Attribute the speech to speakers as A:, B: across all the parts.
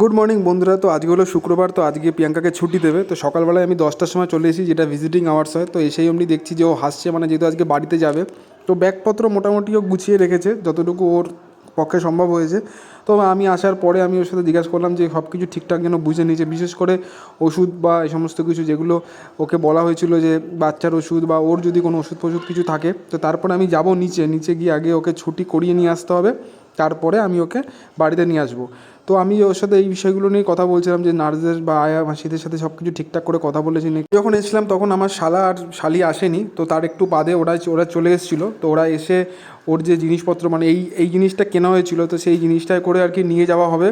A: Good morning বন্ধুরা। তো আজকে হলো শুক্রবার, তো আজকে প্রিয়াঙ্কাকে ছুটি দেবে। তো সকালবেলায় আমি দশটার সময় চলে এসেছি, যেটা ভিজিটিং আওয়ার্স হয়। তো এসেই অমনি দেখছি যে ও হাসছে মানে যেহেতু আজকে বাড়িতে যাবে। তো ব্যাগপত্র মোটামুটি ও গুছিয়ে রেখেছে, যতটুকু ওর পক্ষে সম্ভব হয়েছে। তো আমি আসার পরে আমি ওর সাথে জিজ্ঞাসা করলাম যে সব কিছু ঠিকঠাক যেন বুঝে নিয়েছে। বিশেষ করে ওষুধ বা এই সমস্ত কিছু যেগুলো ওকে বলা হয়েছিল যে বাচ্চার ওষুধ বা ওর যদি কোনো ওষুধ ফষুধ কিছু থাকে, তো তারপরে আমি যাব নিচে। নিচে গিয়ে আগে ওকে ছুটি করিয়ে নিয়ে আসতে হবে। তারপরে আমি ওকে বাড়িতে নিয়ে আসব। তো আমি ওর সাথে এই বিষয়গুলো নিয়ে কথা বলছিলাম যে নার্সদের বা আয়া মাসিদের সাথে সব কিছু ঠিকঠাক করে কথা বলেছি যখন এসেছিলাম তখন আমার শালা আর শালি আসেনি, তো তার একটু বাদে ওরা ওরা চলে এসেছিল, তো ওরা এসে ওর যে জিনিসপত্র মানে এই এই জিনিসটা কেনা হয়েছিল, তো সেই জিনিসটাই করে আর কি নিয়ে যাওয়া হবে।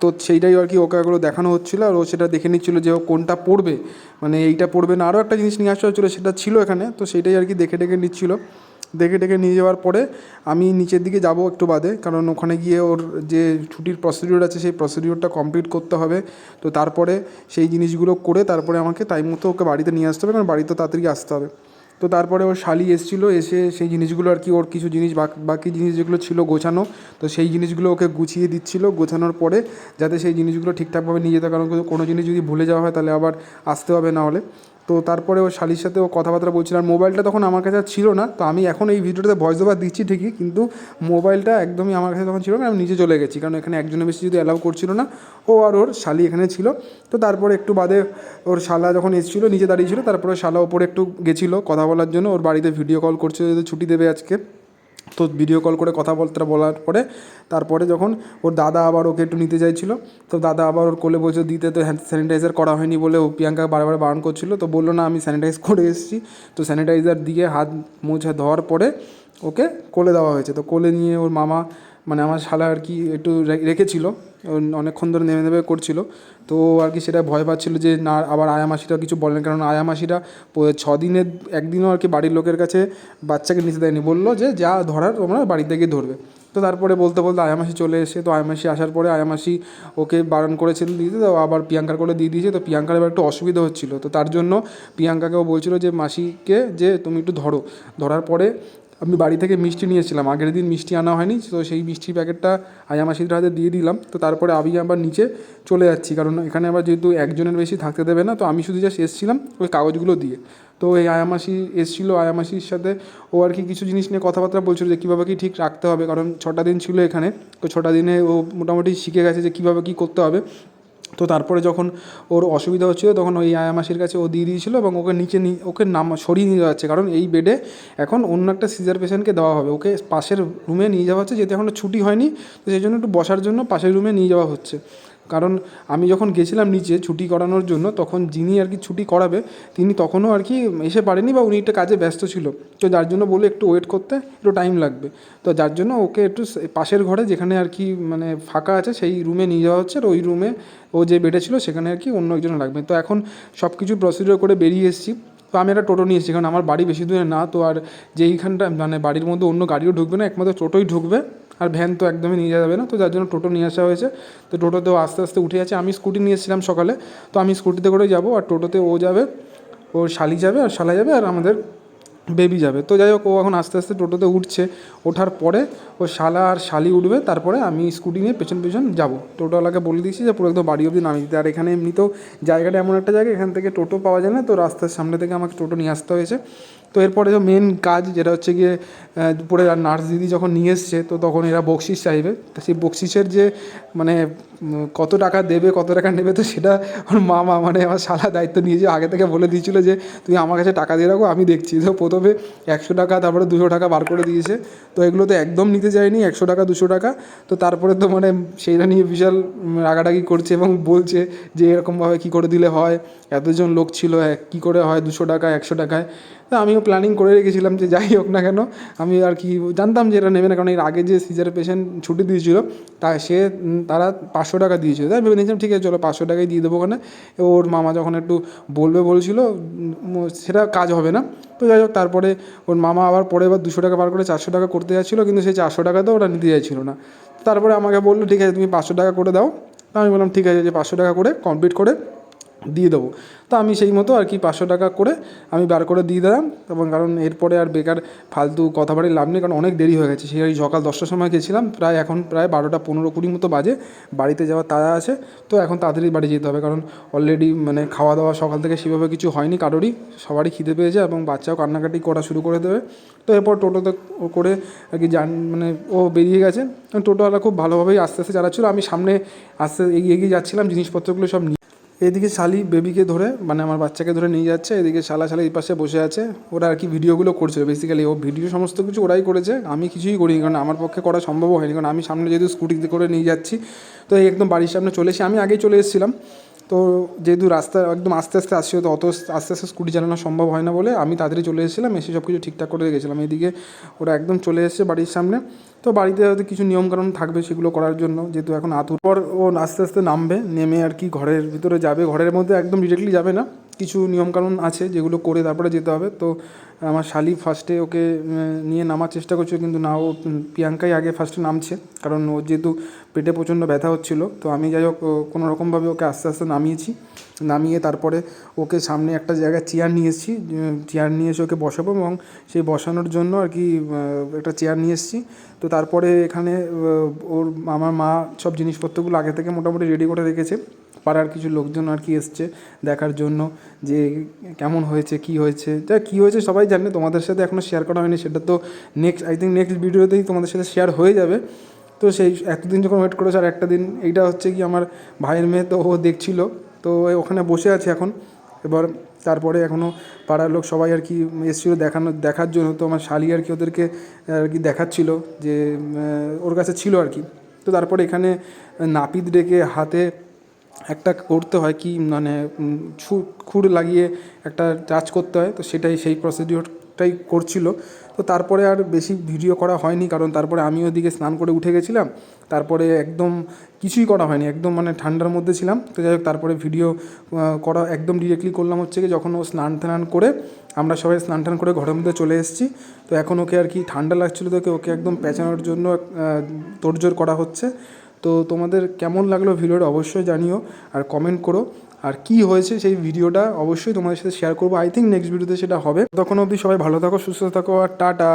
A: তো সেইটাই আর কি ওকে এগুলো দেখানো হচ্ছিল, আর ও সেটা দেখে নিচ্ছিলো যে ও কোনটা পড়বে মানে এইটা পড়বে না। আরও একটা জিনিস নিয়ে আসা হচ্ছিল সেটা ছিল এখানে, তো সেইটাই আর কি দেখে দেখে নিচ্ছিলো। দেখে দেখে নিয়ে যাওয়ার পরে আমি নিচের দিকে যাব একটু বাদে। কারণ ওখানে গিয়ে ওর যে ছুটির প্রসিডিওর আছে, সেই প্রসিডিওরটা কমপ্লিট করতে হবে। তো তারপরে সেই জিনিসগুলো করে তারপরে আমাকে টাইম মতো ওকে বাড়িতে নিয়ে আসতে হবে। কারণ বাড়িতে তাড়াতাড়ি আসতে হবে। তো তারপরে ওর শালি এসেছিল, এসে সেই জিনিসগুলো আর কি ওর কিছু জিনিস বাকি জিনিস যেগুলো ছিল গোছানো, তো সেই জিনিসগুলো ওকে গুছিয়ে দিচ্ছিল। গোছানোর পরে যাতে সেই জিনিসগুলো ঠিকঠাকভাবে নিয়ে যেতে কারণ কোনো জিনিস যদি ভুলে যাওয়া হয় তাহলে আবার আসতে হবে না হলে। তো তারপরে ও শালির সাথে ও কথাবার্তা বলছিল। আর মোবাইলটা তখন আমার কাছে ছিল না, তো আমি এখন এই ভিডিওটাতে ভয়েস ওভার দিচ্ছি ঠিকই, কিন্তু মোবাইলটা একদমই আমার কাছে তখন ছিল না, আমি নিজে চলে গেছি, কারণ এখানে একজনের বেশি যদি অ্যালাউ করছিল না, ও আর ওর শালি এখানে ছিল। তো তারপরে একটু বাদে ওর শালা যখন এসেছিল, নিজে দাঁড়িয়েছিল তারপরে শালা ওপরে একটু গেছিল, কথা বলার জন্য, ওর বাড়িতে ভিডিও কল করছিল যদি ছুটি দেবে আজকে। তো ভিডিও কল করে কথাবার্তা বলার পরে তারপরে যখন ওর দাদা আবার ওকে একটু নিতে চাইছিলো, তো দাদা আবার ওর কোলে বলছে দিতে তো স্যানিটাইজার করা হয়নি বলে ও প্রিয়াঙ্কা বারবার বারণ করছিল, তো বলল, না, আমি স্যানিটাইজ করে এসেছি। তো স্যানিটাইজার দিয়ে হাত মোছা ধোয়ার পরে ওকে কোলে দেওয়া হয়েছে। তো কোলে নিয়ে ওর মামা মানে আমার শালা আর কি, একটু রেখেছিল। অনেকক্ষণ ধরে নেমে নেমে করছিল। তো আর কি সেটা ভয় পাচ্ছিল যে, না, আবার আয়া মাসিরা কিছু বলেন। কারণ আয়া মাসিরা ছ একদিনও আর কি বাড়ির লোকের কাছে বাচ্চাকে নিতে দেয়নি। বলল যে, যা ধরার তোমরা বাড়িতে গিয়ে ধরবে। তো তারপরে বলতে বলতে আয়ামাসি চলে এসে, তো আয়ামাসি আসার পরে আয়ামাসি ওকে বারণ করেছিল দিতে। তো আবার প্রিয়াঙ্কার করে দিয়ে দিয়েছে। তো প্রিয়াঙ্কার এবার একটু অসুবিধা হচ্ছিল। তো তার জন্য প্রিয়াঙ্কাকেও বলছিল যে, মাসিকে যে, তুমি একটু ধরো। ধরার পরে আমি বাড়ি থেকে মিষ্টি নিয়েছিলাম। আগের দিন মিষ্টি আনা হয়নি, তো সেই মিষ্টির প্যাকেটটা আয়া মাসিদের হাতে দিয়ে দিলাম। তো তারপরে আমি আবার নিচে চলে যাচ্ছি, কারণ এখানে আবার যেহেতু একজনের বেশি থাকতে দেবে না, তো আমি শুধু জাস্ট এসেছিলাম ওই কাগজগুলো দিয়ে। তো এই আয়ামাসি এসেছিল আয়ামাসির সাথে, ও আর কি কিছু জিনিস নিয়ে কথাবার্তা বলছিল যে কীভাবে কি ঠিক রাখতে হবে, কারণ ছটা দিন ছিল এখানে, তো ছটা দিনে ও মোটামুটি শিখে গেছে যে কীভাবে কী করতে হবে। তো তারপরে যখন ওর অসুবিধা হচ্ছিল, তখন ওই আয়া মাসির কাছে ও দিয়ে দিয়েছিল এবং ওকে নিচে নিয়ে ওকে নাম, সরিয়ে নিয়ে যাচ্ছে কারণ এই বেডে এখন অন্য একটা সিজার পেশেন্টকে দেওয়া হবে। ওকে পাশের রুমে নিয়ে যাওয়া হচ্ছে, যেহেতু এখনও ছুটি হয়নি, তো সেই জন্য একটু বসার জন্য পাশের রুমে নিয়ে যাওয়া হচ্ছে। কারণ আমি যখন গেছিলাম নিচে ছুটি করানোর জন্য, তখন যিনি আর কি ছুটি করাবে, তিনি তখনও আর কি এসে পারেনি বা উনি একটা কাজে ব্যস্ত ছিল। তো যার জন্য বলে একটু ওয়েট করতে, একটু টাইম লাগবে। তো যার জন্য ওকে একটু পাশের ঘরে যেখানে আর কি মানে ফাঁকা আছে, সেই রুমে নিয়ে যাওয়া হচ্ছে। আর ওই রুমে ও যে বেডে ছিল, সেখানে আর কি অন্য একজন লাগবে। তো এখন সব কিছু প্রসিডিওর করে বেরিয়ে এসেছি। তো আমি একটা টোটো নিয়েছি কারণ আমার বাড়ি বেশি দূরে না, তো আর যেইখানটা মানে বাড়ির মধ্যে অন্য গাড়িও ঢুকবে না, একমাত্র টোটোই ঢুকবে, আর ভ্যান তো একদমই নিয়ে যাবে না, তো যার জন্য টোটো নিয়ে আসা হয়েছে, তো টোটোতেও আস্তে আস্তে উঠে যাচ্ছে আমি স্কুটি নিয়েছিলাম সকালে, তো আমি স্কুটিতে করেই যাব, আর টোটোতে ও যাবে, ও শালি যাবে, আর শালা যাবে, আর আমাদের বেবি যাবে। তো যাই হোক, ও এখন আস্তে আস্তে টোটোতে উঠছে। ওঠার পরে ও শালা আর শালি উঠবে, তারপরে আমি স্কুটি নিয়ে পেছন পেছন যাব। টোটোওয়ালাকে বলে দিয়েছি যে, পুরো একদম বাড়ি অবধি নামিয়ে দিতে। আর এখানে এমনিতেও জায়গাটা এমন একটা জায়গা, এখান থেকে টোটো পাওয়া যায় না, তো রাস্তার সামনে থেকে আমাকে টোটো নিয়ে আসতে হয়েছে। তো এরপরে যে মেন কাজ যেটা হচ্ছে গিয়ে দুপুরে নার্স দিদি যখন নিয়ে এসছে তো তখন এরা বকশিস চাইবে। তো সেই বকশিসের যে মানে কত টাকা দেবে কত টাকা নেবে তো সেটা ওর মামা মানে আমার শালা দায়িত্ব নিয়ে নিয়েছে আগে থেকে বলে দিয়েছিল যে তুমি আমার কাছে টাকা দিয়ে রাখো আমি দেখছি। তো প্রথমে একশো টাকা তারপরে দুশো টাকা বার করে দিয়েছে। তো এগুলো তো একদম নিতে চাইনি একশো টাকা দুশো টাকা। তো তারপরে তো মানে সেইটা নিয়ে বিশাল উম, রাগারাগি করছে এবং বলছে যে এরকমভাবে কী করে দিলে হয়? এতজন লোক ছিল কী করে হয় দুশো টাকা একশো টাকায়? তো আমিও প্ল্যানিং করে রেখেছিলাম যে যাই হোক না কেন। আমি আর কি জানতাম যে এটা নেবে না, কারণ এর আগে যে সিজার পেশেন্ট ছুটি দিয়েছিল, তা সে তারা পাঁচশো টাকা দিয়েছিল। তাই ভেবে নিয়েছিলাম, ঠিক আছে, চলো পাঁচশো টাকাই দিয়ে দেবো ওখানে। ওর মামা যখন একটু বলবে বলছিল সেটা কাজ হবে না। তো যাই হোক, তারপরে ওর মামা আবার পরে এবার দুশো টাকা বার করে চারশো টাকা করতে যাচ্ছিল, কিন্তু সেই চারশো টাকা তো ওরা নিতে যাচ্ছিল না। তারপরে আমাকে বলল, ঠিক আছে, তুমি পাঁচশো টাকা করে দাও। আমি বললাম, ঠিক আছে, যে পাঁচশো টাকা করে কমপ্লিট করে দিয়ে দেবো। তো আমি সেই মতো আর কি পাঁচশো টাকা করে আমি বার করে দিয়ে দিলাম। এবং কারণ এরপরে আর বেকার ফালতু কথা বাড়ি লাভ নেই, কারণ অনেক দেরি হয়ে গেছে। সেই সকাল দশটার সময় গেছিলাম, প্রায় এখন প্রায় বারোটা পনেরো কুড়ি মতো বাজে। বাড়িতে যাওয়ার তাড়া আছে, তো এখন তাড়াতাড়ি বাড়ি যেতে হবে। কারণ অলরেডি মানে খাওয়া দাওয়া সকাল থেকে সেভাবে কিছু হয়নি কারোরই। সবারই খিদে পেয়েছে এবং বাচ্চাও কান্নাকাটি করা শুরু করে দেবে। তো এরপর টোটোতে করে আর কি যান মানে ও বেরিয়ে গেছে। টোটোওয়ালা খুব ভালোভাবেই আস্তে আস্তে চালাচ্ছিল। আমি সামনে আস্তে এগিয়ে এগিয়ে যাচ্ছিলাম, জিনিসপত্রগুলো সব এদিকে শালি বেবিকে ধরে মানে আমার বাচ্চাকে ধরে নিয়ে যাচ্ছে, এদিকে শালা শালা এই পাশে বসে আছে। ওরা আর কি ভিডিওগুলো করছে বেসিক্যালি ও ভিডিও সমস্ত কিছু ওরাই করেছে, আমি কিছুই করিনি, কারণ আমার পক্ষে করা সম্ভব হয়নি, কারণ আমি সামনে যেহেতু স্কুটিতে করে নিয়ে যাচ্ছি, তো একদম বাড়ির সামনে চলে এসে, আমি আগেই চলে এসেছিলাম। তো যেহেতু রাস্তা একদম আস্তে আস্তে আসছিল তো অত আস্তে আস্তে স্কুটি চালানো সম্ভব হয় না বলে আমি তাড়াতাড়ি চলে এসেছিলাম, এসে সব কিছু ঠিকঠাক করে গেছিলাম এদিকে ওরা একদম চলে এসেছে বাড়ির সামনে। তো বাড়িতে হয়তো কিছু নিয়মকানুন থাকবে সেগুলো করার জন্য, যেহেতু এখন আতুর পর ও আস্তে আস্তে নামবে, নেমে আর কি ঘরের ভিতরে যাবে। ঘরের মধ্যে একদম ডিরেক্টলি যাবে না, কিছু নিয়মকানুন আছে যেগুলো করে তারপরে যেতে হবে। তো আমার শালি ফার্স্টে ওকে নিয়ে নামার চেষ্টা করছিল, কিন্তু না, ও প্রিয়াঙ্কাই আগে ফার্স্টে নামছে। কারণ ও যেহেতু পেটে প্রচণ্ড ব্যথা হচ্ছিল। তো আমি যাই হোক কোনো রকমভাবে ওকে আস্তে আস্তে নামিয়েছি। নামিয়ে তারপরে ওকে সামনে একটা জায়গায় চেয়ার নিয়ে এসেছি। চেয়ার নিয়ে এসে ওকে বসাবো এবং সেই বসানোর জন্য আর কি একটা চেয়ার নিয়ে এসেছি। তো তারপরে এখানে ওর আমার মা সব জিনিসপত্রগুলো আগে থেকে মোটামুটি রেডি করে রেখেছে। পাড়ার কিছু লোকজন আর কি এসছে দেখার জন্য যে কেমন হয়েছে, কি হয়েছে। যা কী হয়েছে সবাই জানে, তোমাদের সাথে এখনও শেয়ার করা হয়নি, সেটা তো নেক্সট আই থিঙ্ক নেক্সট ভিডিওতেই তোমাদের সাথে শেয়ার হয়ে যাবে। তো সেই এতদিন যখন ওয়েট করেছে আর একটা দিন, এইটা হচ্ছে কি আমার ভাইয়ের মেয়ে তো ও দেখছিল, তো ওখানে বসে আছে এখন। এবার তারপরে এখনও পাড়ার লোক সবাই আর কি এসেছিল দেখানো, দেখার জন্য। তো আমার শালি আর কি ওদেরকে আর কি দেখাচ্ছিল যে ওর কাছে ছিল আর কি। তো তারপরে এখানে নাপিত ডেকে হাতে একটা করতে হয় কি মানে ছু, খুর লাগিয়ে একটা টাচ করতে হয়। তো সেটাই সেই প্রসিডিওরটাই করছিল। তো তারপরে আর বেশি ভিডিও করা হয়নি কারণ তারপরে আমি ওদিকে স্নান করে উঠে গেছিলাম। তারপরে একদম কিছুই করা হয়নি, একদম মানে ঠান্ডার মধ্যে ছিলাম। তো যাই হোক, তারপরে ভিডিও করা একদম ডিরেক্টলি করলাম হচ্ছে কি যখন ও স্নান টান করে আমরা সবাই স্নান টান করে ঘরের মধ্যে চলে এসেছি। তো এখন ওকে আর কি ঠান্ডা লাগছিল তোকে ওকে একদম পেঁচানোর জন্য তোড়জোড় করা হচ্ছে। তো তোমাদের কেমন লাগল ভিডিওটা অবশ্যই জানিও আর কমেন্ট করো। আর কি হয়েছে সেই ভিডিওটা অবশ্যই তোমাদের সাথে শেয়ার করব। আই থিঙ্ক নেক্সট ভিডিওতে সেটা হবে। তখন অবধি সবাই ভালো থাকো, সুস্থ থাকো, আর টাটা!